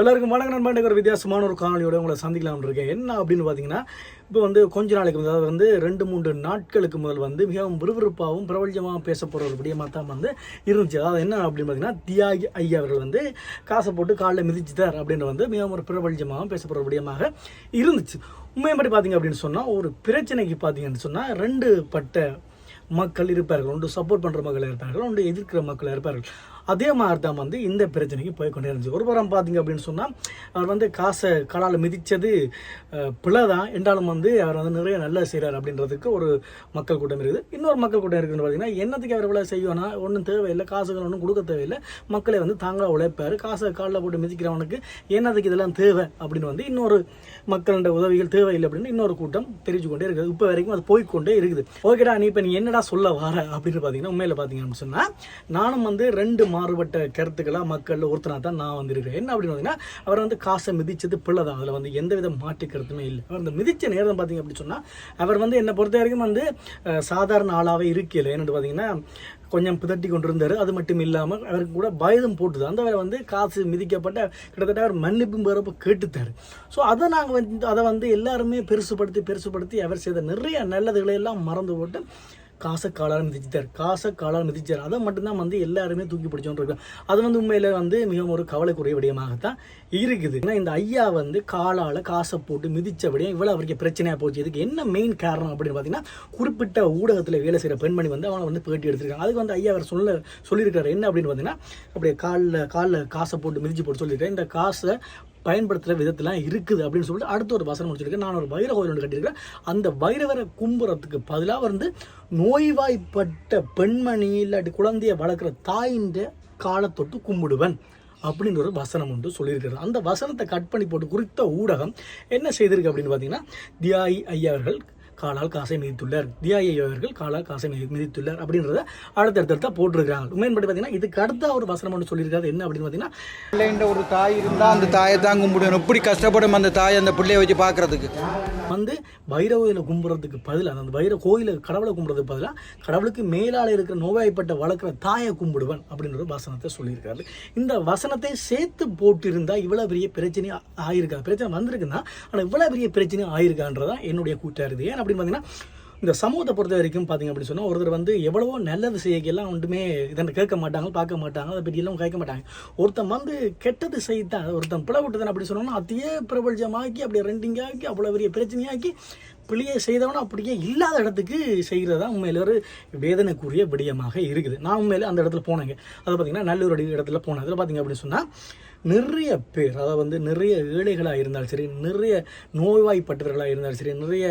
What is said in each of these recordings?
எல்லாருக்கும் வணக்கம் நண்பன் ஒரு வித்தியாசமான ஒரு காணொலியோட உங்களை சந்திக்கலாம்னு இருக்கேன். என்ன அப்படின்னு பார்த்தீங்கன்னா இப்போ வந்து கொஞ்ச நாளைக்கு முதல் அதாவது வந்து ரெண்டு மூன்று நாட்களுக்கு முதல் வந்து மிகவும் விறுவிறுப்பாகவும் பிரபலஜமாக பேசப்படுற ஒரு விடயமாக தான் வந்து இருந்துச்சு. அதாவது என்ன அப்படின்னு பார்த்தீங்கன்னா தியாகி ஐயா அவர்கள் வந்து காசை போட்டு காலில் மிதிச்சுட்டார் அப்படின்னு வந்து மிகவும் ஒரு பிரபலஜமாகவும் பேசப்படுற ஒரு விடயமாக இருந்துச்சு. உண்மையப்படி பார்த்தீங்க அப்படின்னு சொன்னால் ஒரு பிரச்சனைக்கு பார்த்தீங்கன்னு சொன்னால் ரெண்டு பட்ட மக்கள் இருப்பார்கள். ஒன்று சப்போர்ட் பண்ணுற மக்கள் இருப்பார்கள் ஒன்று எதிர்க்கிற மக்கள் இருப்பார்கள். அதே மாதிரி தான் வந்து இந்த பிரச்சனைக்கு போய் கொண்டே இருந்துச்சு. ஒரு புறம் பார்த்தீங்க அப்படின்னு சொன்னால் அவர் வந்து காசை கடால் மிதித்தது பிழை தான் என்றாலும் வந்து அவர் வந்து நிறைய நல்லா செய்கிறார் அப்படின்றதுக்கு ஒரு மக்கள் கூட்டம் இருக்குது. இன்னொரு மக்கள் கூட்டம் இருக்குன்னு பார்த்தீங்கன்னா என்னத்துக்கு அவர் இவ்வளோ செய்வானா? ஒன்றும் தேவையில்லை. காசுகள் ஒன்றும் கொடுக்க தேவையில்லை. மக்களை வந்து தாங்களாக உழைப்பார். காசை காலில் போட்டு மிதிக்கிறவனுக்கு என்னத்துக்கு இதெல்லாம் தேவை அப்படின்னு வந்து இன்னொரு மக்களோட உதவிகள் தேவையில்லை அப்படின்னு இன்னொரு கூட்டம் தெரிஞ்சு கொண்டே இருக்குது. இப்போ வரைக்கும் அது போய்க்கொண்டே இருக்குது. ஓகேடா நீ இப்போ நீ என்னடா சொல்ல வர அப்படின்னு பார்த்தீங்கன்னா உண்மையில் பார்த்தீங்கன்னு சொன்னால் நானும் வந்து ரெண்டு மாறுபட்ட கருத்துக்களாக மக்களில் ஒருத்தனாக தான் நான் வந்திருக்கிறேன். என்ன அப்படின்னு பார்த்தீங்கன்னா அவர் வந்து காசை மிதித்தது பிள்ளை தான். அதில் வந்து எந்த வித மாற்று கருத்துமே இல்லை. அவர் அந்த மிதித்த நேரம் பார்த்தீங்க அப்படின்னு சொன்னால் அவர் வந்து என்னை பொறுத்த வரைக்கும் வந்து சாதாரண ஆளாகவே இருக்கல என்னென்னு பார்த்தீங்கன்னா கொஞ்சம் பிதட்டி கொண்டிருந்தார். அது மட்டும் இல்லாமல் அவருக்கு கூட பயதும் போட்டுது. அந்த வேலை வந்து காசு மிதிக்கப்பட்ட கிட்டத்தட்ட அவர் மன்னிப்பும் பிறப்பு கேட்டுத்தார் ஸோ அதை நாங்கள் வந்து அதை வந்து எல்லாருமே பெருசுப்படுத்தி பெருசுப்படுத்தி அவர் செய்த நிறைய நல்லதுகளை எல்லாம் மறந்து போட்டு காசை காலால் மிதிச்சிட்டார் காசை காலால் மிதிச்சார் அதை மட்டும்தான் வந்து எல்லாருமே தூக்கி பிடிச்சோன்னு இருக்கோம் அது வந்து உண்மையில் வந்து மிகவும் ஒரு கவலைக்குரிய விடயமாகத்தான் இருக்குது. ஏன்னா இந்த ஐயா வந்து காலால் காசை போட்டு மிதிச்ச விடயம் இவ்வளோ அவருக்கு பிரச்சனையாக போச்சு. இதுக்கு என்ன மெயின் காரணம் அப்படின்னு பார்த்தீங்கன்னா குறிப்பிட்ட ஊடகத்தில் வேலை செய்கிற பெண்மணி வந்து அவனை வந்து பேட்டி எடுத்திருக்காங்க. அதுக்கு வந்து ஐயா அவர் சொல்ல சொல்லியிருக்காரு என்ன அப்படின்னு பார்த்தீங்கன்னா அப்படியே காலில் காலில் காசை போட்டு மிதிச்சு போட்டு சொல்லியிருக்காரு. இந்த காசை பயன்படுத்துகிற விதத்தெல்லாம் இருக்குது அப்படின்னு சொல்லிட்டு அடுத்த ஒரு வசனம் முடிச்சிருக்கேன் நான் ஒரு வைர கோயில் ஒன்று கட்டியிருக்கேன் அந்த வைரவரை கும்புறத்துக்கு பதிலாக வந்து நோய்வாய்ப்பட்ட பெண்மணி இல்லாட்டி குழந்தையை வளர்க்குற தாயின் காலத்தொட்டு கும்பிடுவேன் கும்பிடுவன் அப்படின்னு ஒரு வசனம் ஒன்று சொல்லியிருக்காரு அந்த வசனத்தை கட் பண்ணி போட்டு குறித்த ஊடகம் என்ன செய்திருக்கு அப்படின்னு பார்த்தீங்கன்னா தியாயி ஐயா அவர்கள் காலால் காசை மிதித்துள்ளார். அவர்கள் காலால் காசை மிதி மிதித்துள்ளார் அப்படின்றத அடுத்தடுத்த போட்டிருக்காங்க உண்மையின்படி பார்த்தீங்கன்னா இதுக்கு அடுத்த ஒரு வசனம் ஒன்று சொல்லியிருக்காரு. என்ன அப்படின்னு பார்த்தீங்கன்னா பிள்ளைன்ற ஒரு தாய் இருந்தால் அந்த தாயை தான் கும்பிடணும் எப்படி கஷ்டப்படும் அந்த தாய் அந்த பிள்ளைய வச்சு பார்க்கறதுக்கு? வந்து வைர கோயிலை கும்புறதுக்கு பதிலாக அந்த வைர கோயிலை கடவுளை கும்புறதுக்கு பதிலாக கடவுளுக்கு மேலால இருக்கிற நோய்வாய்ப்பட்ட வளர்க்குற தாயை கும்பிடுவன் அப்படின்ற வசனத்தை சொல்லியிருக்காரு. இந்த வசனத்தை சேர்த்து போட்டிருந்தா இவ்வளோ பெரிய பிரச்சனை ஆயிருக்கா? பிரச்சனை வந்திருக்குன்னா ஆனால் இவ்வளோ பெரிய பிரச்சனை ஆயிருக்கான்றதான் என்னுடைய கூட்டாருது ஏன் அப்படின்னு பார்த்தீங்கன்னா இந்த சமூகத்தை பொறுத்த வரைக்கும் பார்த்தீங்க அப்படின்னு சொன்னால் ஒருத்தர் வந்து எவ்வளவோ நல்லது செய்யக்கெல்லாம் ஒன்றுமே இதை கேட்க மாட்டாங்க பார்க்க மாட்டாங்க அதை பற்றியெல்லாம் கேட்க மாட்டாங்க. ஒருத்தன் வந்து கெட்டது செய்தான் ஒருத்தன் பிளவுட்டுதான் அப்படி சொன்னோம்னா அதையே பிரபஞ்சமாக்கி அப்படியே ரெண்டிங்காக்கி அவ்வளோ பெரிய பிரச்சனையாக்கி பிள்ளையை செய்தவனும் அப்படியே இல்லாத இடத்துக்கு செய்கிறது தான் உண்மையில் ஒரு வேதனைக்குரிய விடயமாக இருக்குது. நான் உண்மையில அந்த இடத்துல போனேங்க. அதை பார்த்தீங்கன்னா நல்லூர் இடத்துல போனேன். அதில் பார்த்தீங்க அப்படின்னு சொன்னால் நிறைய பேர் அதாவது வந்து நிறைய ஏழைகளாக இருந்தாலும் சரி நிறைய நோய்வாய்ப்பட்டவர்களாக இருந்தாலும் சரி நிறைய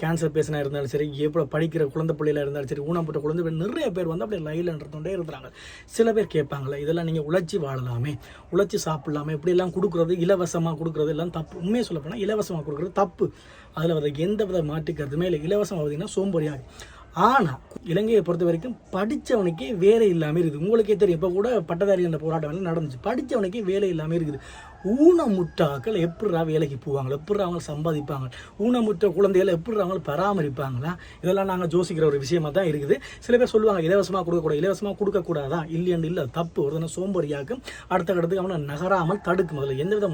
கேன்சர் பேஷனாக இருந்தாலும் சரி எவ்வளோ படிக்கிற குழந்தை பிள்ளைகளாக இருந்தாலும் சரி ஊனப்பட்ட குழந்தை பிள்ளை நிறைய பேர் வந்து அப்படியே லைலன்றதுண்டே இருக்கிறாங்க. சில பேர் கேட்பாங்களே இதெல்லாம் நீங்கள் உழைச்சி வாழலாமே உழைச்சி சாப்பிடலாமே இப்படியெல்லாம் கொடுக்குறது இலவசமாக கொடுக்குறது எல்லாம் தப்பு. உண்மையை சொல்ல போனால் இலவசமாக கொடுக்குறது தப்பு. அதில் வந்து எந்த வித மாட்டுக்கிறதுமே இல்லை. இலவசம் பார்த்தீங்கன்னா சோம்பறியாக ஆனால் இலங்கையை பொறுத்த வரைக்கும் படித்தவனுக்கே வேலை இல்லாமல் இருக்குது. உங்களுக்கே தெரியும் இப்போ கூட பட்டதாரி என்ற போராட்டம் எல்லாம் நடந்துச்சு. படித்தவனுக்கே வேலை இல்லாமல் இருக்குது. ஊனமுட்டாக்கள் எப்படிரா வேலைக்கு போவாங்க? எப்படி அவங்க சம்பாதிப்பாங்க? ஊனமுற்ற குழந்தைகளை எப்படி அவங்க பராமரிப்பாங்களா? இதெல்லாம் நாங்கள் யோசிக்கிற ஒரு விஷயமா தான் இருக்குது. சில பேர் சொல்லுவாங்க இலவசமாக கொடுக்கக்கூடாது இலவசமாக கொடுக்கக்கூடாதா? இல்லைன்னு இல்லை தப்பு. ஒரு தினம் சோம்பறியாக்கும் அடுத்த கட்டத்துக்கு அவனை நகராமல் தடுக்கும். முதல்ல எந்த வித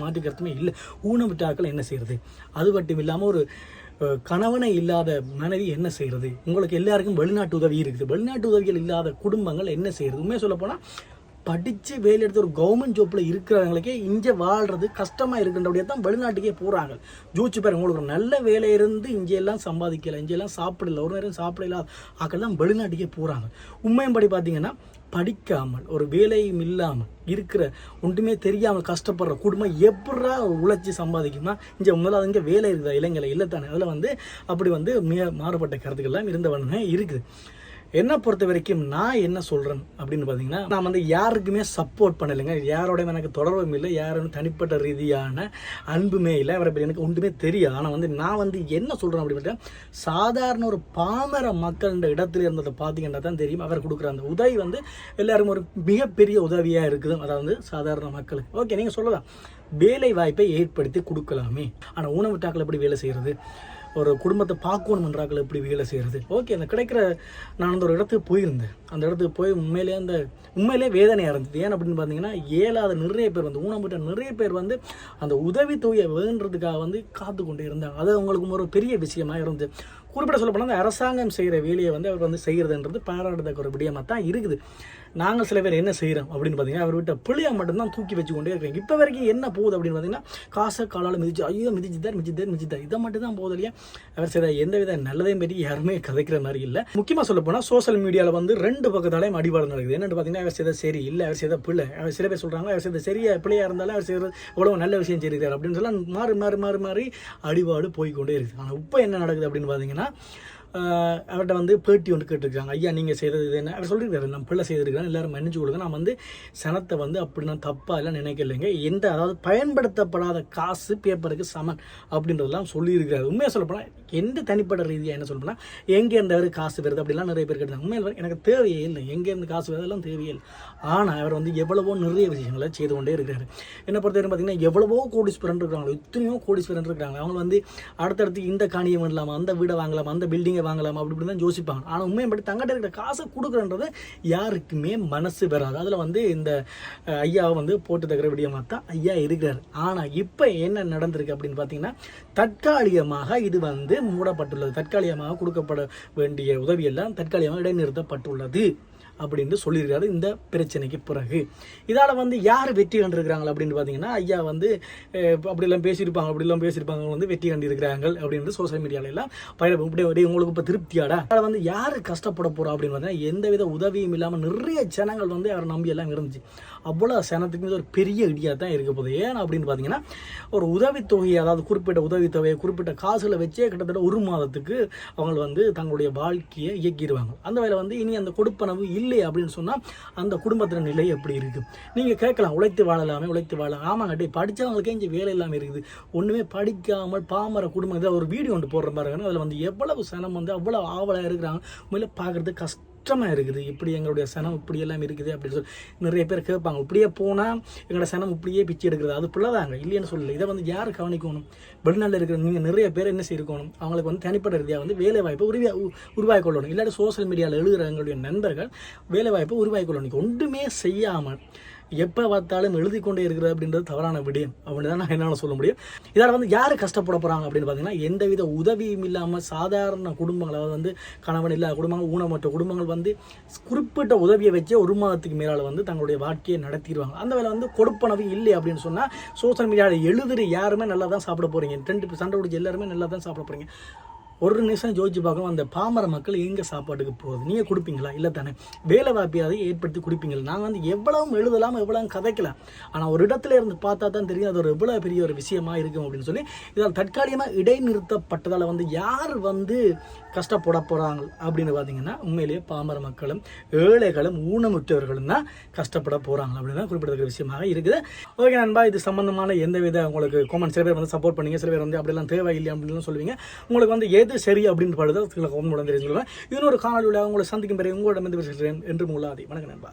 இல்லை. ஊனமுட்டாக்கள் என்ன செய்யறது? அது மட்டும் இல்லாமல் ஒரு கணவனை இல்லாத மனைவி என்ன செய்கிறது உங்களுக்கு எல்லாருக்கும் வெளிநாட்டு உதவி இருக்குது. வெளிநாட்டு உதவிகள் இல்லாத குடும்பங்கள் என்ன செய்கிறது உண்மையாக சொல்லப்போனால் படித்து வேலை எடுத்து ஒரு கவர்மெண்ட் ஜாப்பில் இருக்கிறவங்களுக்கே இங்கே வாழ்றது கஷ்டமாக இருக்கின்றபடியே தான் வெளிநாட்டுக்கே போகிறாங்க ஜூச்சு பேர் உங்களுக்கு ஒரு நல்ல வேலை இருந்து இங்கே எல்லாம் சம்பாதிக்கல சாப்பிடல ஒரு நேரம் சாப்பிடல ஆக்கள் தான் வெளிநாட்டுக்கே போகிறாங்க உண்மையும் படி பார்த்தீங்கன்னா படிக்காமல் ஒரு வேலையும் இல்லாமல் இருக்கிற ஒன்றுமே தெரியாமல் கஷ்டப்படுற குடும்பம் எப்படா உழைச்சி சம்பாதிக்குமா இங்கே முதல்ல இங்கே வேலை இருக்குதா? இளைஞர்கள் இல்லை தானே அதில் வந்து அப்படி வந்து மிக மாறுபட்ட கருத்துக்கள்லாம் இருந்தவண்ணே இருக்குது. என்னை பொறுத்த வரைக்கும் நான் என்ன சொல்கிறேன் அப்படின்னு பார்த்தீங்கன்னா நான் வந்து யாருக்குமே சப்போர்ட் பண்ணலைங்க. யாரோடையும் எனக்கு தொடர்பும் இல்லை யாரும் தனிப்பட்ட ரீதியான அன்புமே இல்லை. அவரை பற்றி எனக்கு ஒன்றுமே தெரியாது. ஆனால் வந்து நான் வந்து என்ன சொல்கிறேன் அப்படின்னு பார்த்தா சாதாரண ஒரு பாமர மக்கள்ன்ற இடத்துல இருந்ததை பார்த்தீங்கன்னா தான் தெரியும். அவர் கொடுக்குற அந்த உதவி வந்து எல்லாருக்கும் ஒரு மிகப்பெரிய உதவியாக இருக்குது. அதாவது சாதாரண மக்களுக்கு. ஓகே நீங்கள் சொல்லலாம். வேலை வாய்ப்பை ஏற்படுத்தி கொடுக்கலாமே. ஆனால் உணவு ஊனமுட்டாக்கள் எப்படி வேலை செய்கிறது ஒரு குடும்பத்தை பார்க்கணுமன்றாக்கள் எப்படி வேலை செய்கிறது ஓகே அந்த கிடைக்கிற நான் அந்த ஒரு இடத்துக்கு போயிருந்தேன். அந்த இடத்துக்கு போய் உண்மையிலே அந்த உண்மையிலே வேதனையாக இருந்தது ஏன் அப்படின்னு பார்த்தீங்கன்னா ஏழாத நிறைய பேர் வந்து ஊனப்பட்ட நிறைய பேர் வந்து அந்த உதவித்தொகையை வேண்டுறதுக்காக வந்து காத்து கொண்டு இருந்தாங்க. அது அவங்களுக்கு ஒரு பெரிய விஷயமாக இருந்தது. குறிப்பிட்ட சொல்லப்போனால் அந்த அரசாங்கம் செய்கிற வேலையை வந்து அவர் வந்து செய்கிறதுன்றது பாராட்டத்தக்க ஒரு விடயமாக தான் இருக்குது. நாங்கள் சில பேர் என்ன செய்கிறோம் அப்படின்னு பார்த்தீங்கன்னா அவர் விட்ட பிள்ளையை மட்டும்தான் தூக்கி வச்சு கொண்டே இப்போ வரைக்கும் என்ன போகுது அப்படின்னு பார்த்தீங்கன்னா காசை காலால் மிதிச்சு ஐயோ மிதிச்சுதார் மிதிச்சுதார் மிதிச்சுதார் இதை மட்டும் தான் போகுது இல்லையா? அவர் செய்த எந்த வித நல்லதையும் பற்றி யாருமே கதைக்கிற மாதிரி இல்லை. முக்கியமாக சொல்ல போனால் சோஷியல் மீடியாவில் வந்து ரெண்டு பக்கத்தாலையும் அடிபாடு நடக்குது. என்னென்னு பார்த்தீங்கன்னா அவர் செய்த சரி இல்லை அவர் செய்த பிள்ளை. அவர் சில பேர் சொல்கிறாங்க அவர் செய்த சரியா பிள்ளையாக இருந்தாலும் அவர் செய்கிறது எவ்வளோ நல்ல விஷயம் செய்கிறார் அப்படின்னு சொல்லி மாறி மாறி மாறி மாறி அடிபாடு போய்க்கொண்டே இருக்குது. ஆனால் இப்போ என்ன நடக்குது அப்படின்னு பார்த்தீங்கன்னா அவர்கிட்ட வந்து பேட்டி ஒன்று கேட்டிருக்காங்க. ஐயா நீங்கள் செய்தது இது என்ன? அவர் சொல்லியிருக்காரு. நம்ம பிள்ளை செய்திருக்கிறேன். எல்லாரும் மன்னிச்சு கொடுங்க. நான் வந்து சனத்தை வந்து அப்படி நான் தப்பாக எல்லாம் நினைக்கலைங்க. எந்த அதாவது பயன்படுத்தப்படாத காசு பேப்பருக்கு சமன் அப்படின்றதெல்லாம் சொல்லியிருக்காரு உண்மையாக சொல்லப்போனால் எந்த தனிப்பட்ட ரீதியாக என்ன சொல்லப்போனால் எங்கேருந்து அவர் காசு வருது அப்படிலாம் நிறைய பேர் கேட்டாங்க உண்மையில் எனக்கு தேவையே இல்லை. எங்கேருந்து காசு வருது எல்லாம் தேவையே இல்லை. ஆனால் அவர் வந்து எவ்வளவோ நிறைய விஷயங்களை செய்து கொண்டே இருக்கிறார். என்னை பொறுத்தவரை பார்த்தீங்கன்னா எவ்வளவோ கோடீஸ்வரன் இருக்கிறாங்களோ எத்தனையோ கோடீஸ்வரன் இருக்கிறாங்க அவங்க வந்து அடுத்தடுத்து இந்த காணியம் இல்லாமல் அந்த வீடை வாங்கலாமா அந்த பில்டிங் பில்டிங்கை வாங்கலாமா? அப்படி இப்படி தான் யோசிப்பாங்க. ஆனால் உண்மையை தங்கிட்ட இருக்கிற காசை கொடுக்குறன்றது யாருக்குமே மனசு வராது. அதில் வந்து இந்த ஐயாவை வந்து போட்டு தக்கிற விடியமாக தான் ஐயா இருக்கிறார். ஆனால் இப்போ என்ன நடந்திருக்கு அப்படின்னு பார்த்தீங்கன்னா தற்காலிகமாக இது வந்து மூடப்பட்டுள்ளது. தற்காலிகமாக கொடுக்கப்பட வேண்டிய உதவியெல்லாம் தற்காலிகமாக இடைநிறுத்தப்பட்டுள்ளது. அப்படின்னு சொல்லியிருக்காரு இந்த பிரச்சனைக்கு பிறகு. இதால் வந்து யார் வெற்றி கண்டிருக்கிறாங்க அப்படின்னு பார்த்தீங்கன்னா ஐயா வந்து அப்படிலாம் பேசியிருப்பாங்க அப்படிலாம் பேசியிருப்பாங்க வந்து வெற்றி கண்டிருக்கிறாங்க அப்படின்னு சோஷியல் மீடியாவில எல்லாம் பயிர இப்படி உங்களுக்கு இப்போ திருப்தியாடா? அதில் வந்து யார் கஷ்டப்பட போகிறோம் அப்படின்னு பார்த்தீங்கன்னா எந்தவித உதவியும் இல்லாமல் நிறைய ஜனங்கள் வந்து அவரை நம்பி எல்லாம் இருந்துச்சு. அவ்வளோ சனத்துக்கு ஒரு பெரிய இடியாக தான் இருக்க போகுது. ஏன் அப்படின்னு பார்த்தீங்கன்னா ஒரு உதவித்தொகையை அதாவது குறிப்பிட்ட உதவித்தொகையை குறிப்பிட்ட காசுகளை வச்சே கிட்டத்தட்ட ஒரு மாதத்துக்கு அவங்க வந்து தங்களுடைய வாழ்க்கையை இயக்கிடுவாங்க அந்த வேலை வந்து இனி அந்த கொடுப்பனவு இல்லை அப்படின்னு சொன்னால் அந்த குடும்பத்தின் நிலை எப்படி இருக்குது நீங்கள் கேட்கலாம் உழைத்து வாழலாமே உழைத்து வாழலாம். ஆமாங்க டே படித்தவங்களுக்கே இங்கே வேலை இல்லாமல் இருக்குது. ஒன்றுமே படிக்காமல் பாமர குடும்பம் இதில் ஒரு வீடியோ ஒன்று போடுற பாருங்க அதில் வந்து எவ்வளவு சனம் வந்து அவ்வளோ ஆவலாக இருக்கிறாங்க. முதல்ல பார்க்குறது கஷ்டம். கஷ்டமாக இருக்குது. இப்படி எங்களுடைய சனம் இப்படி எல்லாம் இருக்குது அப்படின்னு சொல்லி நிறைய பேர் கேட்பாங்க. இப்படியே போனால் எங்களோட சனம் இப்படியே பிச்சை எடுக்கிறது. அது பிள்ளைதாங்க இல்லைன்னு சொல்லல. இதை வந்து யார் கவனிக்கணும்? வெளிநாட்டில் இருக்கிற நீங்கள் நிறைய பேர் என்ன செய்யணும் அவங்களுக்கு வந்து தனிப்பட்ட ரீதியாக வந்து வேலை வாய்ப்பை உருவா உருவாக்கி கொள்ளணும். இல்லாட்டி சோஷியல் மீடியாவில் எழுதுகிற எங்களுடைய நண்பர்கள் வேலை வாய்ப்பை உருவாக்கி கொள்ளணும் ஒன்றுமே செய்யாமல் எப்போ பார்த்தாலும் எழுதி கொண்டே இருக்கிறது அப்படின்றது தவறான விடயம். அப்படின்னு தான் நான் என்னால் சொல்ல முடியும். இதால் வந்து யார் கஷ்டப்பட போகிறாங்க அப்படின்னு பார்த்தீங்கன்னா எந்தவித உதவியும் இல்லாமல் சாதாரண குடும்பங்கள் அதாவது வந்து கணவன் இல்லாத குடும்பங்கள் ஊனமற்ற குடும்பங்கள் வந்து குறிப்பிட்ட உதவியை வச்சு ஒரு மாதத்துக்கு மேலால் வந்து தங்களுடைய வாழ்க்கையை நடத்திடுவாங்க. அந்த வேலை வந்து கொடுப்பனவு இல்லை அப்படின்னு சொன்னால் சோஷியல் மீடியாவில் எழுதுற யாருமே நல்லா தான் சாப்பிட போகிறீங்க ரெண்டு சண்டை பிடிச்ச எல்லாருமே நல்லா தான் சாப்பிட போகிறீங்க ஒரு நிமிஷம் யோசிச்சு பார்க்கணும். அந்த பாமர மக்கள் எங்கே சாப்பாட்டுக்கு போகுது? நீங்கள் கொடுப்பீங்களா? இல்லை தானே. வேலை வாய்ப்பையாவது ஏற்படுத்தி கொடுப்பீங்களா? நாங்கள் வந்து எவ்வளவும் எழுதலாம் எவ்வளவும் கதைக்கலாம் ஆனால் ஒரு இடத்துல இருந்து பார்த்தா தான் தெரியும் அது ஒரு எவ்வளோ பெரிய ஒரு விஷயமா இருக்கும் அப்படின்னு சொல்லி. இதால் தற்காலிகமாக இடைநிறுத்தப்பட்டதால் வந்து யார் வந்து கஷ்டப்பட போகிறாங்க அப்படின்னு பார்த்தீங்கன்னா உண்மையிலேயே பாமர மக்களும் ஏழைகளும் ஊனமுற்றவர்களும் தான் கஷ்டப்பட போகிறாங்க அப்படின்னு தான் குறிப்பிடத்தக்க விஷயமாக இருக்குது. ஓகே நண்பா இது சம்பந்தமான எந்த வித உங்களுக்கு காமெண்ட் சில பேர் வந்து சப்போர்ட் பண்ணீங்க. சில பேர் வந்து அப்படிலாம் இல்லை அப்படின்னு சொல்லுவீங்க. உங்களுக்கு வந்து எது சரி அப்படின்னு பாடுதல் சில காமெண்ட் தெரிஞ்சு இன்னொரு காணொலியில் உங்களை சந்திக்கும் பிறகு உங்களிடம் வந்து பேசுகிறேன் என்று முல்லாதி வணக்கம் நண்பா.